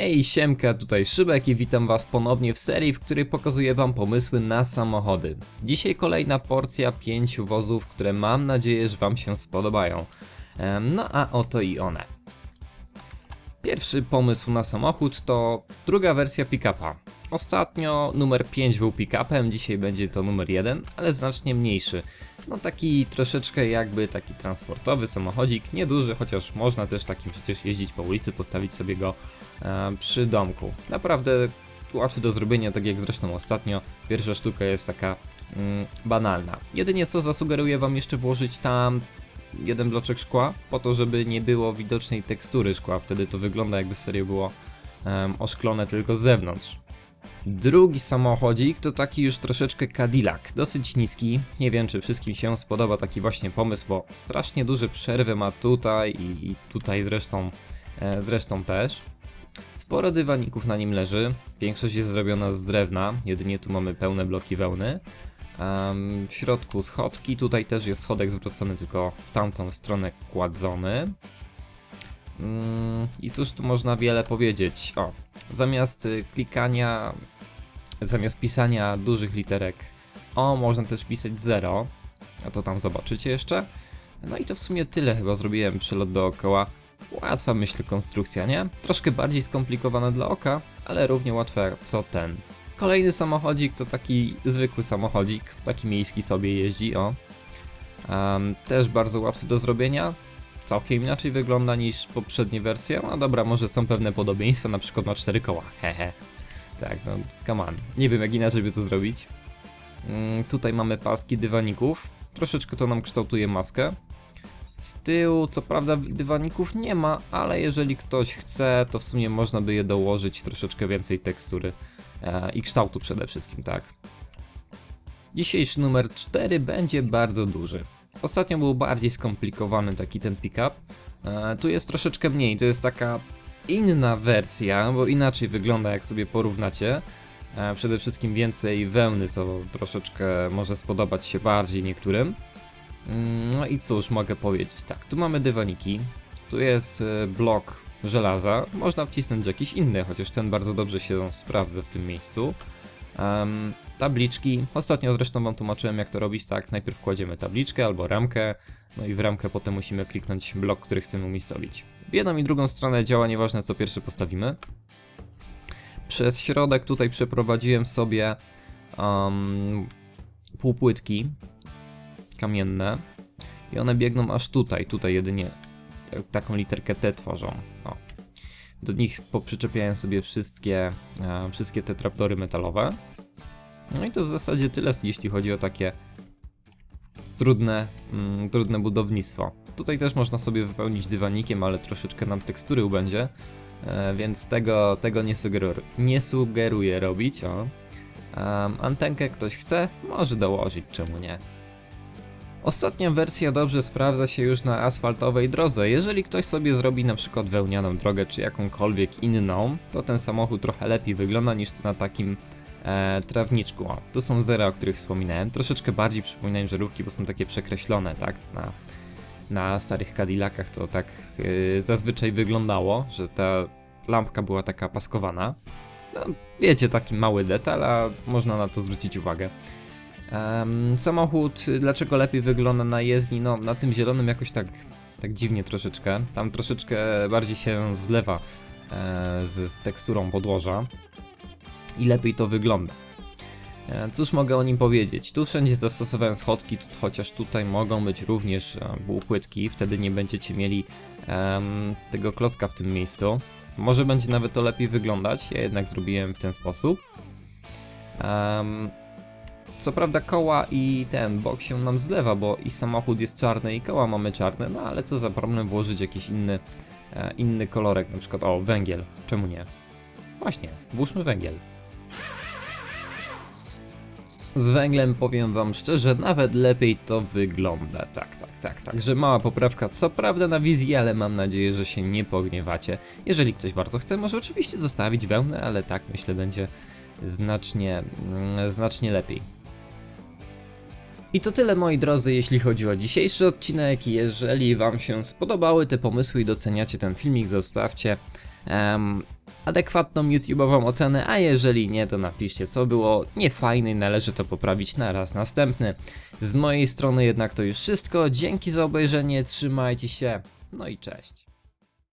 Hej, siemka, tutaj Szybek i witam was ponownie w serii, w której pokazuję wam pomysły na samochody. Dzisiaj kolejna porcja pięciu wozów, które mam nadzieję, że wam się spodobają. No a oto i one. Pierwszy pomysł na samochód to druga wersja pick-upa. Ostatnio numer 5 był pick-upem, dzisiaj będzie to numer 1, ale znacznie mniejszy. No taki troszeczkę jakby taki transportowy samochodzik, nieduży, chociaż można też takim przecież jeździć po ulicy, postawić sobie go e, przy domku. Naprawdę łatwy do zrobienia, tak jak zresztą ostatnio. Pierwsza sztuka jest taka mm, banalna. Jedynie co zasugeruję wam jeszcze włożyć tam jeden bloczek szkła, po to, żeby nie było widocznej tekstury szkła. Wtedy to wygląda jakby serio było em, oszklone tylko z zewnątrz. Drugi samochodzik to taki już troszeczkę Cadillac, dosyć niski. Nie wiem, czy wszystkim się spodoba taki właśnie pomysł, bo strasznie duże przerwy ma tutaj i, tutaj zresztą, e, zresztą też. Sporo dywaników na nim leży. Większość jest zrobiona z drewna, jedynie tu mamy pełne bloki wełny. Em, w środku schodki, tutaj też jest schodek zwrócony tylko w tamtą stronę kładzony. Mm, I cóż tu można wiele powiedzieć? O, zamiast y, klikania, zamiast pisania dużych literek O, można też pisać 0. A to tam zobaczycie jeszcze. No i to w sumie tyle chyba zrobiłem przelot dookoła. Łatwa myślę konstrukcja, nie? Troszkę bardziej skomplikowana dla oka, ale równie łatwa co ten. Kolejny samochodzik to taki zwykły samochodzik, taki miejski sobie jeździ, o. Em, też bardzo łatwy do zrobienia. Całkiem inaczej wygląda niż poprzednie wersje. No dobra, może są pewne podobieństwa, na przykład ma cztery koła, hehe. Tak, no, come on. Nie wiem jak inaczej by to zrobić. Mm, tutaj mamy paski dywaników. Troszeczkę to nam kształtuje maskę. Z tyłu, co prawda, dywaników nie ma, ale jeżeli ktoś chce, to w sumie można by je dołożyć troszeczkę więcej tekstury e, i kształtu przede wszystkim, tak. Dzisiejszy numer 4 będzie bardzo duży. Ostatnio był bardziej skomplikowany taki ten pickup. E, tu jest troszeczkę mniej, to jest taka inna wersja, bo inaczej wygląda jak sobie porównacie. E, przede wszystkim więcej wełny, co troszeczkę może spodobać się bardziej niektórym. Mm, No i cóż mogę powiedzieć, tak, tu mamy dywaniki, tu jest e, blok żelaza, można wcisnąć jakiś inny, chociaż ten bardzo dobrze się sprawdza w tym miejscu. Tabliczki, ostatnio zresztą wam tłumaczyłem jak to robić, tak, najpierw kładziemy tabliczkę albo ramkę, no i w ramkę potem musimy kliknąć blok, który chcemy umiejscowić. W jedną i drugą stronę działa nieważne co pierwszy postawimy. Przez środek tutaj przeprowadziłem sobie um, półpłytki kamienne i one biegną aż tutaj, tutaj jedynie tak- taką literkę T tworzą. O. Do nich poprzyczepiałem sobie wszystkie, e, wszystkie te trapdory metalowe. No i to w zasadzie tyle, jeśli chodzi o takie trudne, mm, trudne budownictwo. Tutaj też można sobie wypełnić dywanikiem, ale troszeczkę nam tekstury ubędzie, e, więc tego, tego nie, sugeruję, nie sugeruję robić. O. Antenkę ktoś chce, może dołożyć, czemu nie. Ostatnia wersja dobrze sprawdza się już na asfaltowej drodze. Jeżeli ktoś sobie zrobi na przykład wełnianą drogę czy jakąkolwiek inną, to ten samochód trochę lepiej wygląda niż na takim e, trawniczku. O, są zera, o których wspominałem. Troszeczkę bardziej przypominają żarówki, bo są takie przekreślone, tak? Na, na starych Cadillacach to tak e, zazwyczaj wyglądało, że ta lampka była taka paskowana. No, wiecie, taki mały detal, a można na to zwrócić uwagę. Em, samochód, dlaczego lepiej wygląda na jezdni? No, na tym zielonym jakoś tak, tak dziwnie troszeczkę. Tam troszeczkę bardziej się zlewa e, z, z teksturą podłoża i lepiej to wygląda. E, cóż mogę o nim powiedzieć? Tu wszędzie zastosowałem schodki, chociaż tutaj mogą być również e, półpłytki, wtedy nie będziecie mieli em, tego klocka w tym miejscu. Może będzie nawet to lepiej wyglądać, ja jednak zrobiłem w ten sposób. Em, co prawda koła i ten bok się nam zlewa, bo i samochód jest czarny i koła mamy czarne, no ale co za problem włożyć jakiś inny, e, inny kolorek, na przykład o węgiel, czemu nie? Właśnie, włóżmy węgiel. Z węglem powiem wam szczerze, nawet lepiej to wygląda. Tak, tak, tak, tak, że mała poprawka, co prawda na wizji, ale mam nadzieję, że się nie pogniewacie. Jeżeli ktoś bardzo chce, może oczywiście zostawić wełnę, ale tak myślę będzie znacznie, mm, znacznie lepiej. I to tyle moi drodzy, jeśli chodzi o dzisiejszy odcinek. Jeżeli Wam się spodobały te pomysły i doceniacie ten filmik, zostawcie em, adekwatną YouTube'ową ocenę, a jeżeli nie, to napiszcie co było niefajne i należy to poprawić na raz następny. Z mojej strony jednak to już wszystko, dzięki za obejrzenie, trzymajcie się, no i cześć.